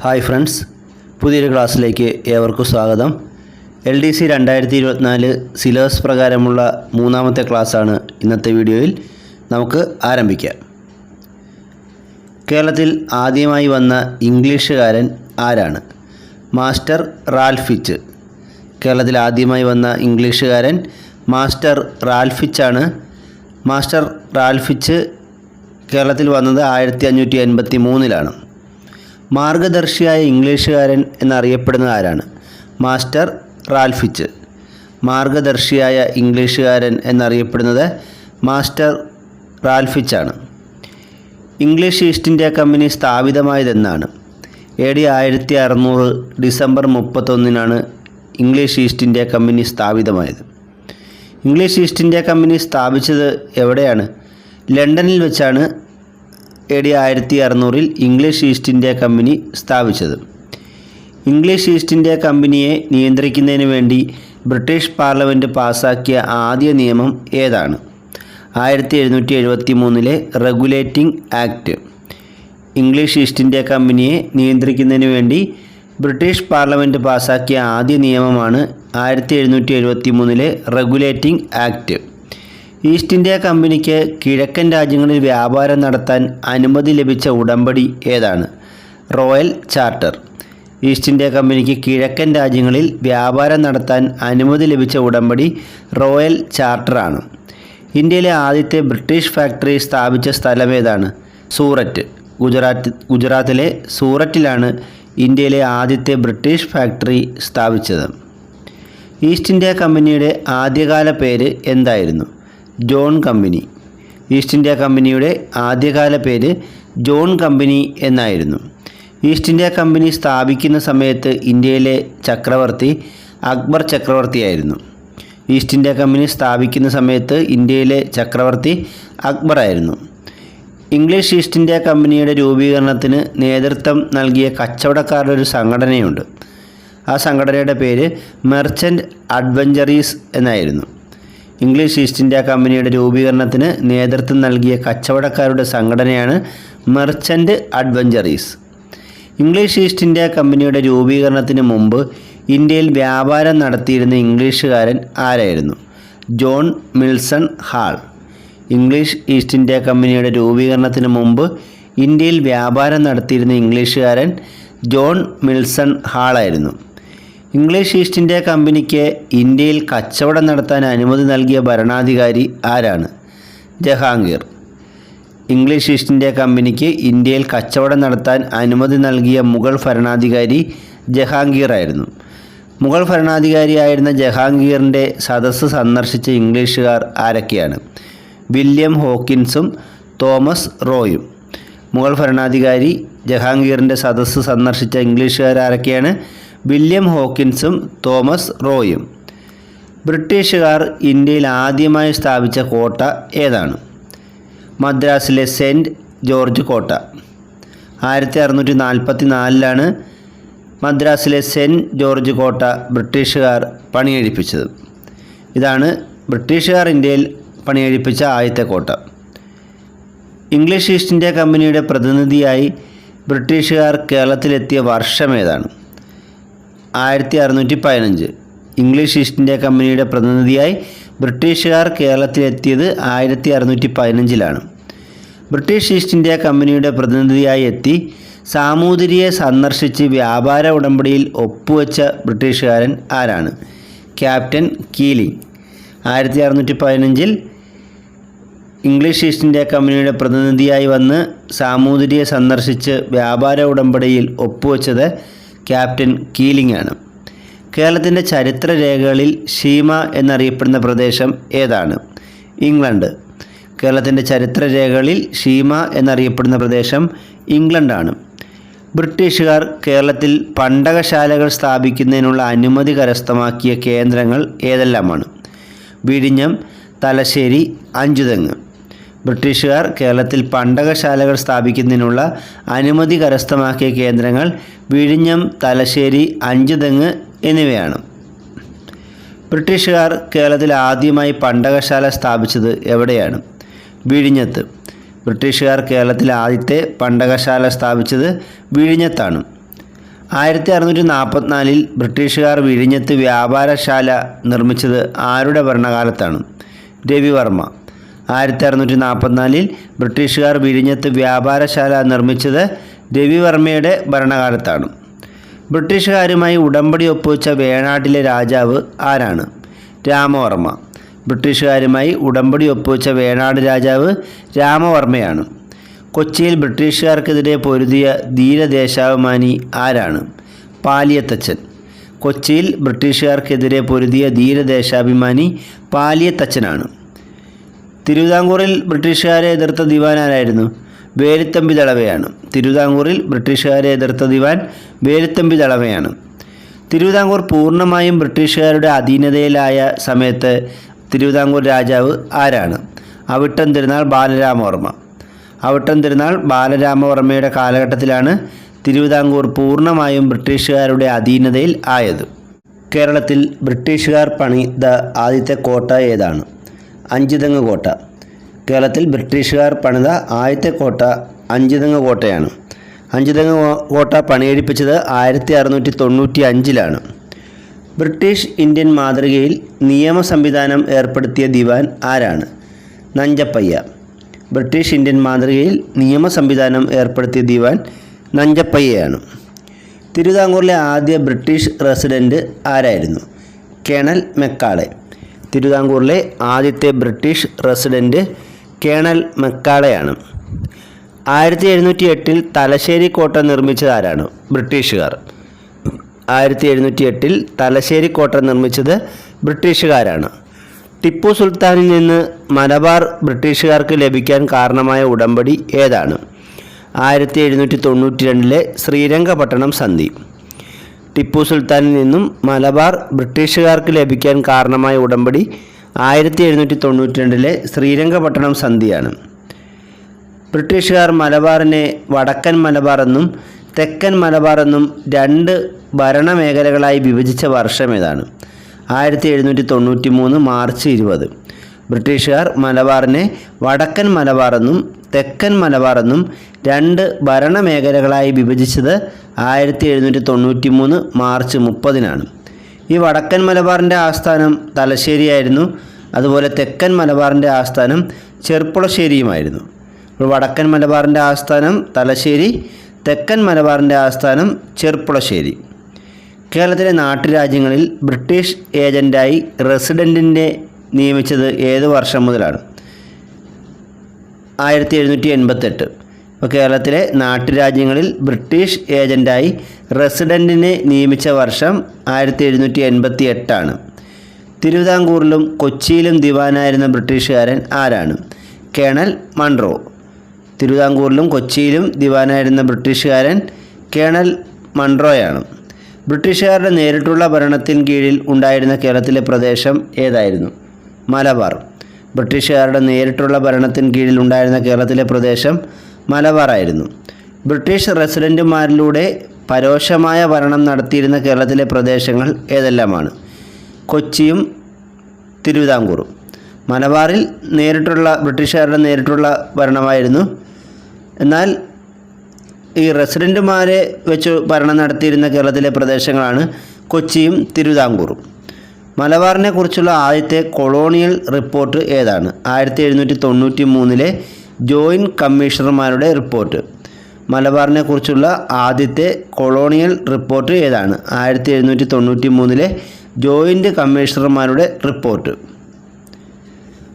Hi friends പുതിയൊരു ക്ലാസ്സിലേക്ക് ഏവർക്കും സ്വാഗതം. എൽ ഡി സി രണ്ടായിരത്തി ഇരുപത്തിനാല് സിലബസ് പ്രകാരമുള്ള മൂന്നാമത്തെ ക്ലാസ്സാണ് ഇന്നത്തെ വീഡിയോയിൽ നമുക്ക് ആരംഭിക്കാം. കേരളത്തിൽ ആദ്യമായി വന്ന ഇംഗ്ലീഷുകാരൻ ആരാണ്? മാസ്റ്റർ റാൽഫിച്ച് കേരളത്തിൽ ആദ്യമായി വന്ന ഇംഗ്ലീഷുകാരൻ മാസ്റ്റർ റാൽഫിച്ചാണ് മാസ്റ്റർ റാൽഫിച്ച് കേരളത്തിൽ വന്നത് ആയിരത്തി അഞ്ഞൂറ്റി എൺപത്തി മൂന്നിലാണ് മാർഗദർശിയായ ഇംഗ്ലീഷുകാരൻ എന്നറിയപ്പെടുന്നത് ആരാണ്? മാസ്റ്റർ റാൽഫിച്ച്. മാർഗദർശിയായ ഇംഗ്ലീഷുകാരൻ എന്നറിയപ്പെടുന്നത് മാസ്റ്റർ റാൽഫിച്ചാണ്. ഇംഗ്ലീഷ് ഈസ്റ്റ് ഇന്ത്യ കമ്പനി സ്ഥാപിതമായതെന്നാണ്. എ ഡി ആയിരത്തി അറുന്നൂറ് ഡിസംബർ മുപ്പത്തൊന്നിനാണ് ഇംഗ്ലീഷ് ഈസ്റ്റ് ഇന്ത്യ കമ്പനി സ്ഥാപിതമായത്. ഇംഗ്ലീഷ് ഈസ്റ്റ് ഇന്ത്യ കമ്പനി സ്ഥാപിച്ചത് എവിടെയാണ്? ലണ്ടനിൽ വെച്ചാണ് എ ഡി ആയിരത്തി അറുന്നൂറിൽ ഇംഗ്ലീഷ് ഈസ്റ്റ് ഇന്ത്യ കമ്പനി സ്ഥാപിച്ചത്. ഇംഗ്ലീഷ് ഈസ്റ്റ് ഇന്ത്യ കമ്പനിയെ നിയന്ത്രിക്കുന്നതിന് വേണ്ടി ബ്രിട്ടീഷ് പാർലമെന്റ് പാസാക്കിയ ആദ്യ നിയമം ഏതാണ്? ആയിരത്തി എഴുന്നൂറ്റി എഴുപത്തി മൂന്നിലെ regulating act. English East India കമ്പനിയെ നിയന്ത്രിക്കുന്നതിന് വേണ്ടി ബ്രിട്ടീഷ് പാർലമെന്റ് പാസാക്കിയ ആദ്യ നിയമമാണ് ആയിരത്തി എഴുന്നൂറ്റി എഴുപത്തി മൂന്നിലെ റെഗുലേറ്റിംഗ് ആക്ട്. ഈസ്റ്റ് ഇന്ത്യ കമ്പനിക്ക് കിഴക്കൻ രാജ്യങ്ങളിൽ വ്യാപാരം നടത്താൻ അനുമതി ലഭിച്ച ഉടമ്പടി ഏതാണ്? Royal charter. ഈസ്റ്റ് ഇന്ത്യ കമ്പനിക്ക് കിഴക്കൻ രാജ്യങ്ങളിൽ വ്യാപാരം നടത്താൻ അനുമതി ലഭിച്ച ഉടമ്പടി റോയൽ ചാർട്ടറാണ് ഇന്ത്യയിലെ ആദ്യത്തെ ബ്രിട്ടീഷ് ഫാക്ടറി സ്ഥാപിച്ച സ്ഥലം ഏതാണ്? സൂററ്റ്. ഗുജറാത്ത് ഗുജറാത്തിലെ സൂററ്റിലാണ് ഇന്ത്യയിലെ ആദ്യത്തെ ബ്രിട്ടീഷ് ഫാക്ടറി സ്ഥാപിച്ചത്. ഈസ്റ്റ് ഇന്ത്യ കമ്പനിയുടെ ആദ്യകാല പേര് എന്തായിരുന്നു? John company. ഈസ്റ്റ് ഇന്ത്യ കമ്പനിയുടെ ആദ്യകാല പേര് ജോൺ കമ്പനി എന്നായിരുന്നു. ഈസ്റ്റ് ഇന്ത്യ കമ്പനി സ്ഥാപിക്കുന്ന സമയത്ത് ഇന്ത്യയിലെ ചക്രവർത്തി അക്ബർ ചക്രവർത്തിയായിരുന്നു. ഈസ്റ്റ് ഇന്ത്യ കമ്പനി സ്ഥാപിക്കുന്ന സമയത്ത് ഇന്ത്യയിലെ ചക്രവർത്തി അക്ബർ ആയിരുന്നു ഇംഗ്ലീഷ് ഈസ്റ്റ് ഇന്ത്യ കമ്പനിയുടെ രൂപീകരണത്തിന് നേതൃത്വം നൽകിയ കച്ചവടക്കാരുടെ ഒരു സംഘടനയുണ്ട്. ആ സംഘടനയുടെ പേര് മെർച്ചന്റ് അഡ്വഞ്ചറീസ് എന്നായിരുന്നു. ഇംഗ്ലീഷ് ഈസ്റ്റ് ഇന്ത്യ കമ്പനിയുടെ രൂപീകരണത്തിന് നേതൃത്വം നൽകിയ കച്ചവടക്കാരുടെ സംഘടനയാണ് merchant adventurers English East India കമ്പനിയുടെ രൂപീകരണത്തിന് മുമ്പ് ഇന്ത്യയിൽ വ്യാപാരം നടത്തിയിരുന്ന ഇംഗ്ലീഷുകാരൻ ആരായിരുന്നു? John Mildenhall. English East India കമ്പനിയുടെ രൂപീകരണത്തിന് മുമ്പ് ഇന്ത്യയിൽ വ്യാപാരം നടത്തിയിരുന്ന ഇംഗ്ലീഷുകാരൻ ജോൺ മിൽസൺ ഹാളായിരുന്നു ഇംഗ്ലീഷ് ഈസ്റ്റ് ഇന്ത്യ കമ്പനിക്ക് ഇന്ത്യയിൽ കച്ചവടം നടത്താൻ അനുമതി നൽകിയ ഭരണാധികാരി ആരാണ്? ജഹാംഗീർ. ഇംഗ്ലീഷ് ഈസ്റ്റ് ഇന്ത്യ കമ്പനിക്ക് ഇന്ത്യയിൽ കച്ചവടം നടത്താൻ അനുമതി നൽകിയ മുഗൾ ഭരണാധികാരി ജഹാംഗീർ ആയിരുന്നു. മുഗൾ ഭരണാധികാരിയായിരുന്ന ജഹാംഗീറിന്റെ സദസ്സ് സന്ദർശിച്ച ഇംഗ്ലീഷുകാർ ആരൊക്കെയാണ്? വില്യം ഹോക്കിൻസും തോമസ് റോയും. മുഗൾ ഭരണാധികാരി ജഹാംഗീറിന്റെ സദസ്സ് സന്ദർശിച്ച ഇംഗ്ലീഷുകാർ ആരൊക്കെയാണ്? വില്യം ഹോക്കിൻസും തോമസ് റോയും. ബ്രിട്ടീഷുകാർ ഇന്ത്യയിൽ ആദ്യമായി സ്ഥാപിച്ച കോട്ട ഏതാണ്? മദ്രാസിലെ സെന്റ് ജോർജ് കോട്ട. ആയിരത്തി അറുന്നൂറ്റി നാൽപ്പത്തി നാലിലാണ് മദ്രാസിലെ സെന്റ് ജോർജ് കോട്ട ബ്രിട്ടീഷുകാർ പണിയെഴുപ്പിച്ചത്. ഇതാണ് ബ്രിട്ടീഷുകാർ ഇന്ത്യയിൽ പണിയെഴുപ്പിച്ച ആദ്യത്തെ കോട്ട. ഇംഗ്ലീഷ് ഈസ്റ്റ് ഇന്ത്യ കമ്പനിയുടെ പ്രതിനിധിയായി ബ്രിട്ടീഷുകാർ കേരളത്തിലെത്തിയ വർഷം ഏതാണ്? ആയിരത്തി അറുന്നൂറ്റി പതിനഞ്ച് ഇംഗ്ലീഷ് ഈസ്റ്റ് ഇന്ത്യ കമ്പനിയുടെ പ്രതിനിധിയായി ബ്രിട്ടീഷുകാർ കേരളത്തിലെത്തിയത് ആയിരത്തി അറുന്നൂറ്റി പതിനഞ്ചിലാണ് ബ്രിട്ടീഷ് ഈസ്റ്റ് ഇന്ത്യ കമ്പനിയുടെ പ്രതിനിധിയായി എത്തി സാമൂതിരിയെ സന്ദർശിച്ച് വ്യാപാര ഉടമ്പടിയിൽ ഒപ്പുവെച്ച ബ്രിട്ടീഷുകാരൻ ആരാണ്? ക്യാപ്റ്റൻ കീലിംഗ് ആയിരത്തി അറുന്നൂറ്റി പതിനഞ്ചിൽ ഇംഗ്ലീഷ് ഈസ്റ്റ് ഇന്ത്യ കമ്പനിയുടെ പ്രതിനിധിയായി വന്ന് സാമൂതിരിയെ സന്ദർശിച്ച് വ്യാപാര ഉടമ്പടിയിൽ ഒപ്പുവെച്ചത് ക്യാപ്റ്റൻ കീലിംഗ് ആണ്. കേരളത്തിന്റെ ചരിത്രരേഖകളിൽ ഷീമ എന്നറിയപ്പെടുന്ന പ്രദേശം ഏതാണ്? ഇംഗ്ലണ്ട്. കേരളത്തിന്റെ ചരിത്രരേഖകളിൽ ഷീമ എന്നറിയപ്പെടുന്ന പ്രദേശം ഇംഗ്ലണ്ടാണ് ബ്രിട്ടീഷുകാർ കേരളത്തിൽ പണ്ടകശാലകൾ സ്ഥാപിക്കുന്നതിനുള്ള അനുമതി കരസ്ഥമാക്കിയ കേന്ദ്രങ്ങൾ ഏതെല്ലാമാണ്? വിഴിഞ്ഞം തലശ്ശേരി അഞ്ചുതെങ്ങ്. ബ്രിട്ടീഷുകാർ കേരളത്തിൽ പണ്ടകശാലകൾ സ്ഥാപിക്കുന്നതിനുള്ള അനുമതി കരസ്ഥമാക്കിയ കേന്ദ്രങ്ങൾ വിഴിഞ്ഞം തലശ്ശേരി അഞ്ചുതെങ്ങ് എന്നിവയാണ്. ബ്രിട്ടീഷുകാർ കേരളത്തിൽ ആദ്യമായി പണ്ടകശാല സ്ഥാപിച്ചത് എവിടെയാണ്? വിഴിഞ്ഞത്ത്. ബ്രിട്ടീഷുകാർ കേരളത്തിൽ ആദ്യത്തെ പണ്ടകശാല സ്ഥാപിച്ചത് വിഴിഞ്ഞത്താണ്. ആയിരത്തി അറുന്നൂറ്റി നാൽപ്പത്തിനാലിൽ ബ്രിട്ടീഷുകാർ വിഴിഞ്ഞത്ത് വ്യാപാരശാല നിർമ്മിച്ചത് ആരുടെ ഭരണകാലത്താണ്? രവിവർമ്മ. ആയിരത്തി അറുന്നൂറ്റി നാൽപ്പത്തിനാലിൽ ബ്രിട്ടീഷുകാർ വിഴിഞ്ഞത്ത് വ്യാപാരശാല നിർമ്മിച്ചത് രവിവർമ്മയുടെ ഭരണകാലത്താണ്. ബ്രിട്ടീഷുകാരുമായി ഉടമ്പടി ഒപ്പുവെച്ച വേണാട്ടിലെ രാജാവ് ആരാണ്? രാമവർമ്മ. ബ്രിട്ടീഷുകാരുമായി ഉടമ്പടി ഒപ്പുവെച്ച വേണാട് രാജാവ് രാമവർമ്മയാണ്. കൊച്ചിയിൽ ബ്രിട്ടീഷുകാർക്കെതിരെ പൊരുതിയ ധീരദേശാഭിമാനി ആരാണ്? പാലിയത്തച്ചൻ കൊച്ചിയിൽ ബ്രിട്ടീഷുകാർക്കെതിരെ പൊരുതിയ ധീരദേശാഭിമാനി പാലിയത്തച്ചനാണ് തിരുവിതാംകൂറിൽ ബ്രിട്ടീഷുകാരെ എതിർത്ത ദിവാൻ ആരായിരുന്നു? വേലുത്തമ്പി ദളവയാണ് തിരുവിതാംകൂറിൽ ബ്രിട്ടീഷുകാരെ എതിർത്ത ദിവാൻ വേലുത്തമ്പി ദളവയാണ് തിരുവിതാംകൂർ പൂർണമായും ബ്രിട്ടീഷുകാരുടെ അധീനതയിലായ സമയത്ത് തിരുവിതാംകൂർ രാജാവ് ആരാണ്? അവിട്ടം തിരുനാൾ ബാലരാമവർമ്മ. അവിട്ടം തിരുനാൾ ബാലരാമവർമ്മയുടെ കാലഘട്ടത്തിലാണ് തിരുവിതാംകൂർ പൂർണമായും ബ്രിട്ടീഷുകാരുടെ അധീനതയിൽ ആയത്. കേരളത്തിൽ ബ്രിട്ടീഷുകാർ പണിത ആദ്യത്തെ കോട്ട ഏതാണ്? അഞ്ചുതെങ്ങ് കോട്ട. കേരളത്തിൽ ബ്രിട്ടീഷുകാർ പണിത ആദ്യത്തെ കോട്ട അഞ്ചുതെങ്ങ് കോട്ടയാണ്. അഞ്ചുതെങ്ങ് കോട്ട പണിയെടുപ്പിച്ചത് ആയിരത്തി അറുന്നൂറ്റി തൊണ്ണൂറ്റി അഞ്ചിലാണ് ബ്രിട്ടീഷ് ഇന്ത്യൻ മാതൃകയിൽ നിയമ സംവിധാനം ഏർപ്പെടുത്തിയ ദിവാൻ ആരാണ്? നഞ്ചപ്പയ്യ. ബ്രിട്ടീഷ് ഇന്ത്യൻ മാതൃകയിൽ നിയമ സംവിധാനം ഏർപ്പെടുത്തിയ ദിവാൻ നഞ്ചപ്പയ്യയാണ്. തിരുവിതാംകൂറിലെ ആദ്യ ബ്രിട്ടീഷ് റെസിഡന്റ് ആരായിരുന്നു? Colonel Macaulay. തിരുവിതാംകൂറിലെ ആദ്യത്തെ ബ്രിട്ടീഷ് റെസിഡന്റ് കേണൽ മെക്കാളയാണ്. ആയിരത്തി എഴുന്നൂറ്റി എട്ടിൽ തലശ്ശേരി കോട്ട നിർമ്മിച്ചത് ആരാണ് ബ്രിട്ടീഷുകാർ? ആയിരത്തി എഴുന്നൂറ്റി എട്ടിൽ തലശ്ശേരി കോട്ട നിർമ്മിച്ചത് ബ്രിട്ടീഷുകാരാണ്. ടിപ്പു സുൽത്താനിൽ നിന്ന് മലബാർ ബ്രിട്ടീഷുകാർക്ക് ലഭിക്കാൻ കാരണമായ ഉടമ്പടി ഏതാണ്? ആയിരത്തി എഴുന്നൂറ്റി തൊണ്ണൂറ്റി രണ്ടിലെ ശ്രീരംഗപട്ടണം സന്ധി. ടിപ്പു സുൽത്താനിൽ നിന്നും മലബാർ ബ്രിട്ടീഷുകാർക്ക് ലഭിക്കാൻ കാരണമായ ഉടമ്പടി ആയിരത്തി എഴുന്നൂറ്റി തൊണ്ണൂറ്റി രണ്ടിലെ ശ്രീരംഗപട്ടണം സന്ധിയാണ്. ബ്രിട്ടീഷുകാർ മലബാറിനെ വടക്കൻ മലബാർ എന്നും തെക്കൻ മലബാർ എന്നും രണ്ട് ഭരണമേഖലകളായി വിഭജിച്ച വർഷം ഏതാണ് ആയിരത്തി എഴുന്നൂറ്റി തൊണ്ണൂറ്റി മൂന്ന് മാർച്ച് ഇരുപത്. ബ്രിട്ടീഷുകാർ മലബാറിനെ വടക്കൻ മലബാർ എന്നും തെക്കൻ മലബാർ എന്നും രണ്ട് ഭരണമേഖലകളായി വിഭജിച്ചത് ആയിരത്തി എഴുന്നൂറ്റി തൊണ്ണൂറ്റി മൂന്ന് മാർച്ച് മുപ്പതിനാണ്. ഈ വടക്കൻ മലബാറിന്റെ ആസ്ഥാനം തലശ്ശേരിയായിരുന്നു. അതുപോലെ തെക്കൻ മലബാറിന്റെ ആസ്ഥാനം ചെർപ്പുളശ്ശേരിയുമായിരുന്നു. അപ്പോൾ വടക്കൻ മലബാറിന്റെ ആസ്ഥാനം തലശ്ശേരി തെക്കൻ മലബാറിന്റെ ആസ്ഥാനം ചെർപ്പുളശ്ശേരി. കേരളത്തിലെ നാട്ടുരാജ്യങ്ങളിൽ ബ്രിട്ടീഷ് ഏജന്റായി റെസിഡന്റിനെ നിയമിച്ചത് ഏത് വർഷം മുതലാണ്? ആയിരത്തി എഴുന്നൂറ്റി എൺപത്തെട്ട് കേരളത്തിലെ നാട്ടുരാജ്യങ്ങളിൽ ബ്രിട്ടീഷ് ഏജന്റായി റെസിഡന്റിനെ നിയമിച്ച വർഷം ആയിരത്തി എഴുന്നൂറ്റി എൺപത്തി എട്ടാണ് തിരുവിതാംകൂറിലും കൊച്ചിയിലും ദിവാനായിരുന്ന ബ്രിട്ടീഷുകാരൻ ആരാണ്? Colonel Munro. തിരുവിതാംകൂറിലും കൊച്ചിയിലും ദിവാനായിരുന്ന ബ്രിട്ടീഷുകാരൻ കേണൽ മൺറോയാണ്. ബ്രിട്ടീഷുകാരുടെ നേരിട്ടുള്ള ഭരണത്തിന് കീഴിൽ ഉണ്ടായിരുന്ന കേരളത്തിലെ പ്രദേശം ഏതായിരുന്നു? മലബാർ. ബ്രിട്ടീഷുകാരുടെ നേരിട്ടുള്ള ഭരണത്തിന് കീഴിൽ ഉണ്ടായിരുന്ന കേരളത്തിലെ പ്രദേശം മലബാറായിരുന്നു. ബ്രിട്ടീഷ് റെസിഡന്റുമാരിലൂടെ പരോക്ഷമായ ഭരണം നടത്തിയിരുന്ന കേരളത്തിലെ പ്രദേശങ്ങൾ ഏതെല്ലാമാണ്? കൊച്ചിയും തിരുവിതാംകൂറും. മലബാറിൽ നേരിട്ടുള്ള ബ്രിട്ടീഷുകാരുടെ നേരിട്ടുള്ള ഭരണമായിരുന്നു. എന്നാൽ ഈ റെസിഡന്റുമാരെ വെച്ച് ഭരണം നടത്തിയിരുന്ന കേരളത്തിലെ പ്രദേശങ്ങളാണ് കൊച്ചിയും തിരുവിതാംകൂറും. മലബാറിനെ കുറിച്ചുള്ള ആദ്യത്തെ കൊളോണിയൽ റിപ്പോർട്ട് ഏതാണ്? ആയിരത്തി എഴുന്നൂറ്റി തൊണ്ണൂറ്റി മൂന്നിലെ ജോയിന്റ് കമ്മീഷണർമാരുടെ റിപ്പോർട്ട്. മലബാറിനെ കുറിച്ചുള്ള ആദ്യത്തെ കൊളോണിയൽ റിപ്പോർട്ട് ഏതാണ്? ആയിരത്തി എഴുന്നൂറ്റി തൊണ്ണൂറ്റി മൂന്നിലെ ജോയിന്റ് കമ്മീഷണർമാരുടെ റിപ്പോർട്ട്.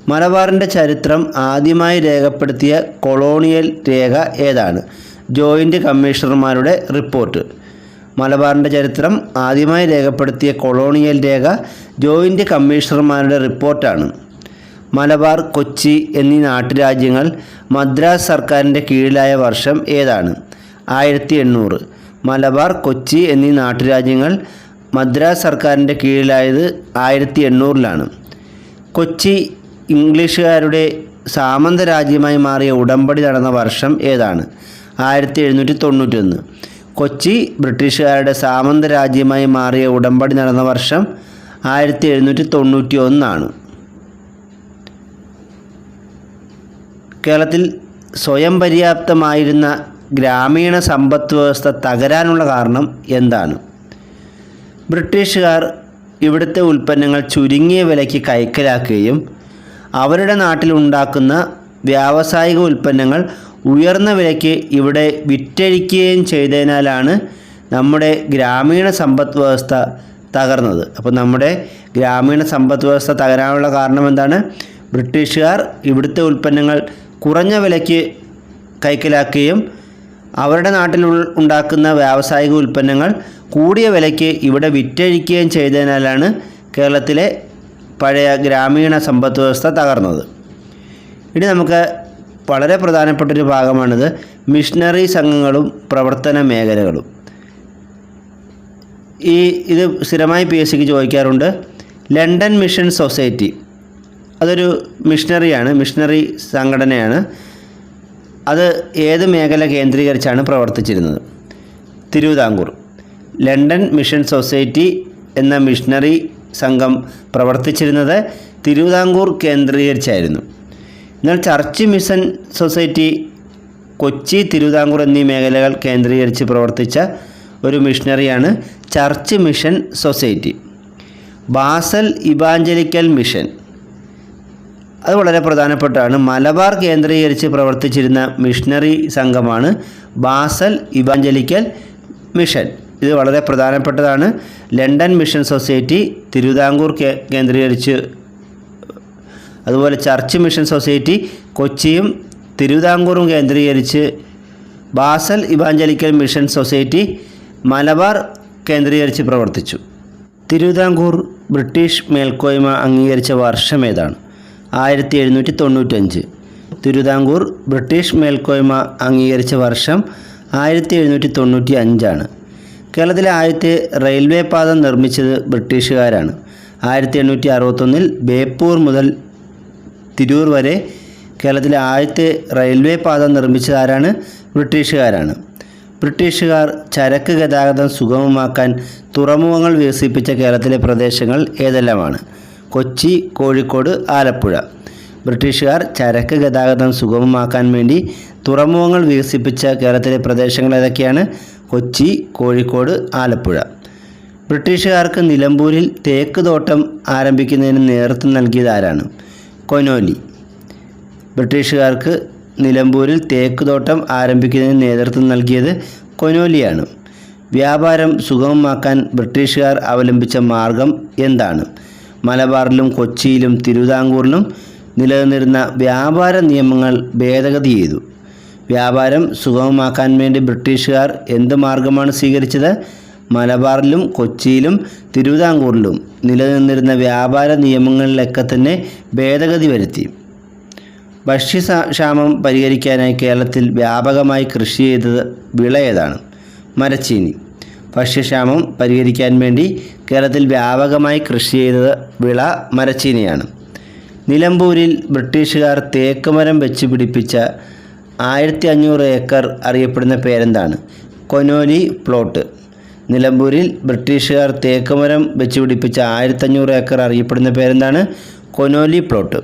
മലബാറിന്റെ ചരിത്രം ആദ്യമായി രേഖപ്പെടുത്തിയ കൊളോണിയൽ രേഖ ഏതാണ്? ജോയിന്റ് കമ്മീഷണർമാരുടെ റിപ്പോർട്ട്. മലബാറിന്റെ ചരിത്രം ആദ്യമായി രേഖപ്പെടുത്തിയ കൊളോണിയൽ രേഖ ജോയിന്റ് കമ്മീഷണർമാരുടെ റിപ്പോർട്ടാണ്. മലബാർ കൊച്ചി എന്നീ നാട്ടുരാജ്യങ്ങൾ മദ്രാസ് സർക്കാരിന്റെ കീഴിലായ വർഷം ഏതാണ്? ആയിരത്തി എണ്ണൂറ് മലബാർ കൊച്ചി എന്നീ നാട്ടുരാജ്യങ്ങൾ മദ്രാസ് സർക്കാരിന്റെ കീഴിലായത് ആയിരത്തി എണ്ണൂറിലാണ് കൊച്ചി ഇംഗ്ലീഷുകാരുടെ സാമന്ത രാജ്യമായി മാറിയ ഉടമ്പടി നടന്ന വർഷം ഏതാണ്? ആയിരത്തി എഴുന്നൂറ്റി തൊണ്ണൂറ്റൊന്ന് കൊച്ചി ബ്രിട്ടീഷുകാരുടെ സാമന്ത രാജ്യമായി മാറിയ ഉടമ്പടി നടന്ന വർഷം ആയിരത്തി എഴുന്നൂറ്റി തൊണ്ണൂറ്റി ഒന്നാണ് കേരളത്തിൽ സ്വയം പര്യാപ്തമായിരുന്ന ഗ്രാമീണ സമ്പദ് വ്യവസ്ഥ തകരാനുള്ള കാരണം എന്താണ്? ബ്രിട്ടീഷുകാർ ഇവിടുത്തെ ഉൽപ്പന്നങ്ങൾ ചുരുങ്ങിയ വിലയ്ക്ക് കൈക്കലാക്കുകയും അവരുടെ നാട്ടിലുണ്ടാക്കുന്ന വ്യാവസായിക ഉൽപ്പന്നങ്ങൾ ഉയർന്ന വിലയ്ക്ക് ഇവിടെ വിറ്റഴിക്കുകയും ചെയ്തതിനാലാണ് നമ്മുടെ ഗ്രാമീണ സമ്പദ് വ്യവസ്ഥ തകർന്നത്. അപ്പോൾ നമ്മുടെ ഗ്രാമീണ സമ്പദ് വ്യവസ്ഥ തകരാനുള്ള കാരണം എന്താണ്? ബ്രിട്ടീഷുകാർ ഇവിടുത്തെ ഉൽപ്പന്നങ്ങൾ കുറഞ്ഞ വിലയ്ക്ക് കൈക്കലാക്കുകയും അവരുടെ നാട്ടിൽ ഉണ്ടാക്കുന്ന വ്യാവസായിക ഉൽപ്പന്നങ്ങൾ കൂടിയ വിലയ്ക്ക് ഇവിടെ വിറ്റഴിക്കുകയും ചെയ്തതിനാലാണ് കേരളത്തിലെ പഴയ ഗ്രാമീണ സമ്പദ് വ്യവസ്ഥ തകർന്നത്. ഇനി നമുക്ക് വളരെ പ്രധാനപ്പെട്ടൊരു ഭാഗമാണിത്. മിഷണറി സംഘങ്ങളും പ്രവർത്തന മേഖലകളും. ഈ ഇത് സ്ഥിരമായി പി എസ് സിക്ക് ചോദിക്കാറുണ്ട് ലണ്ടൻ മിഷൻ സൊസൈറ്റി അതൊരു മിഷണറിയാണ് മിഷണറി സംഘടനയാണ്. അത് ഏത് മേഖല കേന്ദ്രീകരിച്ചാണ് പ്രവർത്തിച്ചിരുന്നത്? തിരുവിതാംകൂർ. ലണ്ടൻ മിഷൻ സൊസൈറ്റി എന്ന മിഷണറി സംഘം പ്രവർത്തിച്ചിരുന്നത് തിരുവിതാംകൂർ കേന്ദ്രീകരിച്ചായിരുന്നു. എന്നാൽ church mission society Kochi Thiruvithamkoor എന്നീ മേഖലകൾ കേന്ദ്രീകരിച്ച് പ്രവർത്തിച്ച ഒരു മിഷണറിയാണ് church mission society. Basel evangelical mission. അത് വളരെ പ്രധാനപ്പെട്ടാണ്. മലബാർ കേന്ദ്രീകരിച്ച് പ്രവർത്തിച്ചിരുന്ന മിഷണറി സംഘമാണ് ബാസൽ ഇവാഞ്ചലിക്കൽ മിഷൻ. ഇത് വളരെ പ്രധാനപ്പെട്ടതാണ്. ലണ്ടൻ മിഷൻ സൊസൈറ്റി തിരുവിതാംകൂർ കേന്ദ്രീകരിച്ച് അതുപോലെ ചർച്ച് മിഷൻ സൊസൈറ്റി കൊച്ചിയും തിരുവിതാംകൂറും കേന്ദ്രീകരിച്ച് Basel evangelical mission society Malabar കേന്ദ്രീകരിച്ച് പ്രവർത്തിച്ചു. തിരുവിതാംകൂർ ബ്രിട്ടീഷ് മേൽക്കോയ്മ അംഗീകരിച്ച വർഷം ഏതാണ്? ആയിരത്തി എഴുന്നൂറ്റി തൊണ്ണൂറ്റഞ്ച് തിരുവിതാംകൂർ ബ്രിട്ടീഷ് മേൽക്കോയ്മ അംഗീകരിച്ച വർഷം ആയിരത്തി എഴുന്നൂറ്റി തൊണ്ണൂറ്റി അഞ്ചാണ് കേരളത്തിലെ ആദ്യത്തെ റെയിൽവേ പാത നിർമ്മിച്ചത് ബ്രിട്ടീഷുകാരാണ്. ആയിരത്തി എണ്ണൂറ്റി അറുപത്തൊന്നിൽ ബേപ്പൂർ മുതൽ തിരൂർ വരെ കേരളത്തിലെ ആദ്യത്തെ റെയിൽവേ പാത നിർമ്മിച്ചത് ആരാണ് ബ്രിട്ടീഷുകാരാണ്. ബ്രിട്ടീഷുകാർ ചരക്ക് ഗതാഗതം സുഗമമാക്കാൻ തുറമുഖങ്ങൾ വികസിപ്പിച്ച കേരളത്തിലെ പ്രദേശങ്ങൾ ഏതെല്ലാമാണ്? കൊച്ചി കോഴിക്കോട് ആലപ്പുഴ. ബ്രിട്ടീഷുകാർ ചരക്ക് ഗതാഗതം സുഗമമാക്കാൻ വേണ്ടി തുറമുഖങ്ങൾ വികസിപ്പിച്ച കേരളത്തിലെ പ്രദേശങ്ങൾ ഏതൊക്കെയാണ്? കൊച്ചി കോഴിക്കോട് ആലപ്പുഴ. ബ്രിട്ടീഷുകാർക്ക് നിലമ്പൂരിൽ തേക്ക് തോട്ടം ആരംഭിക്കുന്നതിന് നേതൃത്വം നൽകിയത് ആരാണ്? കൊനോലി. ബ്രിട്ടീഷുകാർക്ക് നിലമ്പൂരിൽ തേക്ക് തോട്ടം ആരംഭിക്കുന്നതിന് നേതൃത്വം നൽകിയത് കൊനോലിയാണ്. വ്യാപാരം സുഗമമാക്കാൻ ബ്രിട്ടീഷുകാർ അവലംബിച്ച മാർഗം എന്താണ്? മലബാറിലും കൊച്ചിയിലും തിരുവിതാംകൂറിലും നിലനിന്നിരുന്ന വ്യാപാര നിയമങ്ങൾ ഭേദഗതി ചെയ്തു. വ്യാപാരം സുഗമമാക്കാൻ വേണ്ടി ബ്രിട്ടീഷുകാർ എന്ത് മാർഗമാണ് സ്വീകരിച്ചത്? മലബാറിലും കൊച്ചിയിലും തിരുവിതാംകൂറിലും നിലനിന്നിരുന്ന വ്യാപാര നിയമങ്ങളിലൊക്കെ തന്നെ ഭേദഗതി വരുത്തി. ഭക്ഷ്യക്ഷാമം പരിഹരിക്കാനായി കേരളത്തിൽ വ്യാപകമായി കൃഷി ചെയ്തത് വിള ഏതാണ്? മരച്ചീനി. ഭക്ഷ്യക്ഷാമം പരിഹരിക്കാൻ വേണ്ടി കേരളത്തിൽ വ്യാപകമായി കൃഷി ചെയ്തത് വിള മരച്ചീനിയാണ്. നിലമ്പൂരിൽ ബ്രിട്ടീഷുകാർ തേക്കുമരം വെച്ച് പിടിപ്പിച്ച ആയിരത്തി അഞ്ഞൂറ് ഏക്കർ അറിയപ്പെടുന്ന പേരെന്താണ്? Conolly plot. നിലമ്പൂരിൽ ബ്രിട്ടീഷുകാർ തേക്കുമരം വെച്ച് പിടിപ്പിച്ച ആയിരത്തഞ്ഞൂറ് ഏക്കർ അറിയപ്പെടുന്ന പേരെന്താണ്? Conolly plot.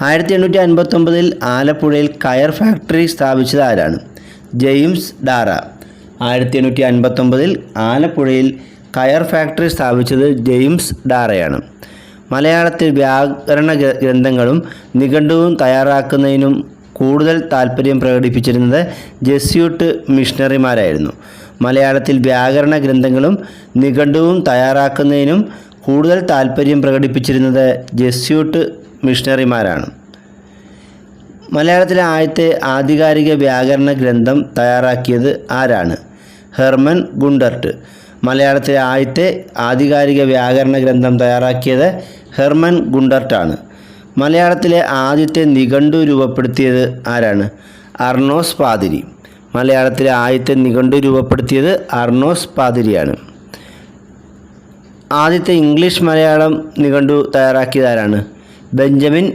ആയിരത്തി എണ്ണൂറ്റി അൻപത്തൊമ്പതിൽ ആലപ്പുഴയിൽ കയർ ഫാക്ടറി സ്ഥാപിച്ചത് ആരാണ്? James Darragh. ആയിരത്തി എണ്ണൂറ്റി അൻപത്തൊമ്പതിൽ ആലപ്പുഴയിൽ കയർ ഫാക്ടറി സ്ഥാപിച്ചത് ജെയിംസ് ഡാറയാണ്. മലയാളത്തിൽ വ്യാകരണ ഗ്രന്ഥങ്ങളും നിഘണ്ടുവും തയ്യാറാക്കുന്നതിനും കൂടുതൽ താല്പര്യം പ്രകടിപ്പിച്ചിരുന്നത് ജെസ്യൂട്ട് മിഷണറിമാരായിരുന്നു. മലയാളത്തിൽ വ്യാകരണ ഗ്രന്ഥങ്ങളും നിഘണ്ടുവും തയ്യാറാക്കുന്നതിനും കൂടുതൽ താല്പര്യം പ്രകടിപ്പിച്ചിരുന്നത് ജെസ്യൂട്ട് മിഷണറിമാരാണ്. മലയാളത്തിലെ ആദ്യത്തെ ആധികാരിക വ്യാകരണ ഗ്രന്ഥം തയ്യാറാക്കിയത് ആരാണ്? Hermann Gundert. മലയാളത്തിലെ ആദ്യത്തെ ആധികാരിക വ്യാകരണ ഗ്രന്ഥം തയ്യാറാക്കിയത് ഹെർമൻ ഗുണ്ടർട്ടാണ്. മലയാളത്തിലെ ആദ്യത്തെ നിഘണ്ടു രൂപപ്പെടുത്തിയത് ആരാണ്? അർണോസ് പാതിരി. മലയാളത്തിലെ ആദ്യത്തെ നിഘണ്ടു രൂപപ്പെടുത്തിയത് അർണോസ് പാതിരിയാണ്. ആദ്യത്തെ ഇംഗ്ലീഷ് മലയാളം നിഘണ്ടു തയ്യാറാക്കിയത് ആരാണ്? Benjamin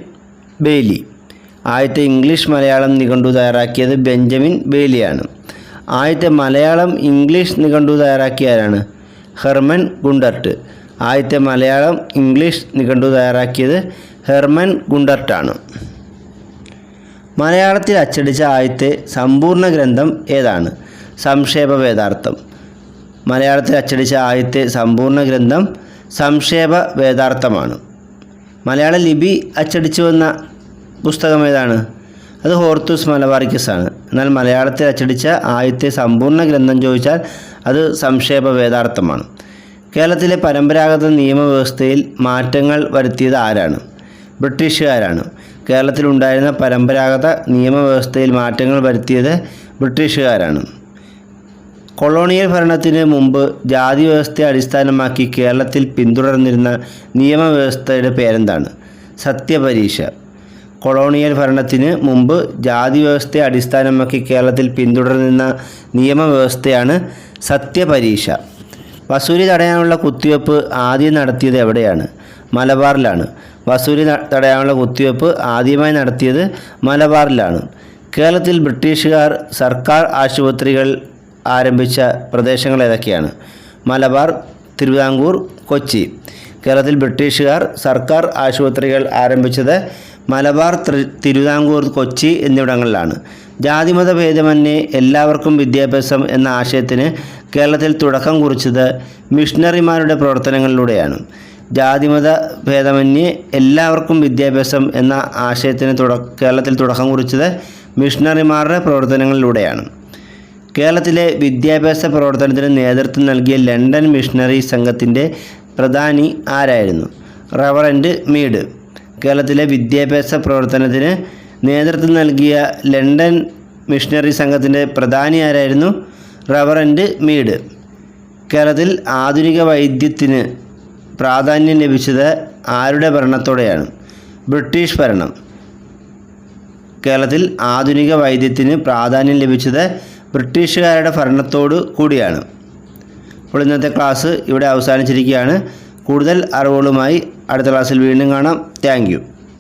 Bailey. ആദ്യത്തെ ഇംഗ്ലീഷ് മലയാളം നിഘണ്ടു തയ്യാറാക്കിയത് ബെഞ്ചമിൻ ബെയ്ലിയാണ്. ആദ്യത്തെ മലയാളം ഇംഗ്ലീഷ് നിഘണ്ടു തയ്യാറാക്കിയ ആരാണ് ഹെർമൻ ഗുണ്ടർട്ട്. ആദ്യത്തെ മലയാളം ഇംഗ്ലീഷ് നിഘണ്ടു തയ്യാറാക്കിയത് ഹെർമൻ ഗുണ്ടർട്ടാണ്. മലയാളത്തിൽ അച്ചടിച്ച ആദ്യത്തെ സമ്പൂർണ ഗ്രന്ഥം ഏതാണ്? സംക്ഷേപ വേദാർത്ഥം. മലയാളത്തിൽ അച്ചടിച്ച ആദ്യത്തെ സമ്പൂർണ ഗ്രന്ഥം സംക്ഷേപ വേദാർത്ഥമാണ്. മലയാള ലിപി അച്ചടിച്ചു വന്ന പുസ്തകം ഏതാണ്? അത് ഹോർത്തൂസ് മലബാറിക്കസ് ആണ് എന്നാൽ മലയാളത്തിൽ അച്ചടിച്ച ആദ്യത്തെ സമ്പൂർണ ഗ്രന്ഥം ചോദിച്ചാൽ അത് സംക്ഷേപ വേദാർത്ഥമാണ് കേരളത്തിലെ പരമ്പരാഗത നിയമവ്യവസ്ഥയിൽ മാറ്റങ്ങൾ വരുത്തിയത് ആരാണ്? ബ്രിട്ടീഷുകാരാണ്. കേരളത്തിലുണ്ടായിരുന്ന പരമ്പരാഗത നിയമവ്യവസ്ഥയിൽ മാറ്റങ്ങൾ വരുത്തിയത് ബ്രിട്ടീഷുകാരാണ്. കൊളോണിയൽ ഭരണത്തിന് മുമ്പ് ജാതി വ്യവസ്ഥയെ അടിസ്ഥാനമാക്കി കേരളത്തിൽ പിന്തുടർന്നിരുന്ന നിയമവ്യവസ്ഥയുടെ പേരെന്താണ്? സത്യപരീക്ഷ. കൊളോണിയൽ ഭരണത്തിന് മുമ്പ് ജാതി വ്യവസ്ഥയെ അടിസ്ഥാനമാക്കി കേരളത്തിൽ പിന്തുടർന്നിരുന്ന നിയമവ്യവസ്ഥയാണ് സത്യപരീക്ഷ. വസൂരി തടയാനുള്ള കുത്തിവയ്പ്പ് ആദ്യം നടത്തിയത് എവിടെയാണ്? മലബാറിലാണ്. വസൂരി തടയാനുള്ള കുത്തിവയ്പ്പ് ആദ്യമായി നടത്തിയത് മലബാറിലാണ്. കേരളത്തിൽ ബ്രിട്ടീഷുകാർ സർക്കാർ ആശുപത്രികൾ ആരംഭിച്ച പ്രദേശങ്ങൾ ഏതൊക്കെയാണ്? മലബാർ തിരുവിതാംകൂർ കൊച്ചി. കേരളത്തിൽ ബ്രിട്ടീഷുകാർ സർക്കാർ ആശുപത്രികൾ ആരംഭിച്ചത് മലബാർ ത്രി- തിരുവിതാംകൂർ കൊച്ചി എന്നിവിടങ്ങളിലാണ്. ജാതിമത ഭേദമന്യേ എല്ലാവർക്കും വിദ്യാഭ്യാസം എന്ന ആശയത്തിന് കേരളത്തിൽ തുടക്കം കുറിച്ചത് മിഷണറിമാരുടെ പ്രവർത്തനങ്ങളിലൂടെയാണ്. ജാതിമത ഭേദമന്യേ എല്ലാവർക്കും വിദ്യാഭ്യാസം എന്ന ആശയത്തിന് തുട കേരളത്തിൽ തുടക്കം കുറിച്ചത് മിഷണറിമാരുടെ പ്രവർത്തനങ്ങളിലൂടെയാണ്. കേരളത്തിലെ വിദ്യാഭ്യാസ പ്രവർത്തനത്തിന് നേതൃത്വം നൽകിയ ലണ്ടൻ മിഷണറി സംഘത്തിന്റെ പ്രധാനി ആരായിരുന്നു? റവറന്റ് മീഡ് കേരളത്തിലെ വിദ്യാഭ്യാസ പ്രവർത്തനത്തിന് നേതൃത്വം നൽകിയ ലണ്ടൻ മിഷണറി സംഘത്തിന്റെ പ്രധാനി ആരായിരുന്നു? Reverend Mead. കേരളത്തിൽ ആധുനിക വൈദ്യത്തിന് പ്രാധാന്യം ലഭിച്ചത് ആരുടെ ഭരണത്തോടെയാണ്? ബ്രിട്ടീഷ് ഭരണം. കേരളത്തിൽ ആധുനിക വൈദ്യത്തിന് പ്രാധാന്യം ലഭിച്ചത് ബ്രിട്ടീഷുകാരുടെ ഭരണത്തോടു കൂടിയാണ്. അപ്പോൾ ഇന്നത്തെ ക്ലാസ് ഇവിടെ അവസാനിച്ചിരിക്കുകയാണ്. കൂടുതൽ അറിവുകളുമായി അടുത്ത ക്ലാസ്സിൽ വീണ്ടും കാണാം. താങ്ക്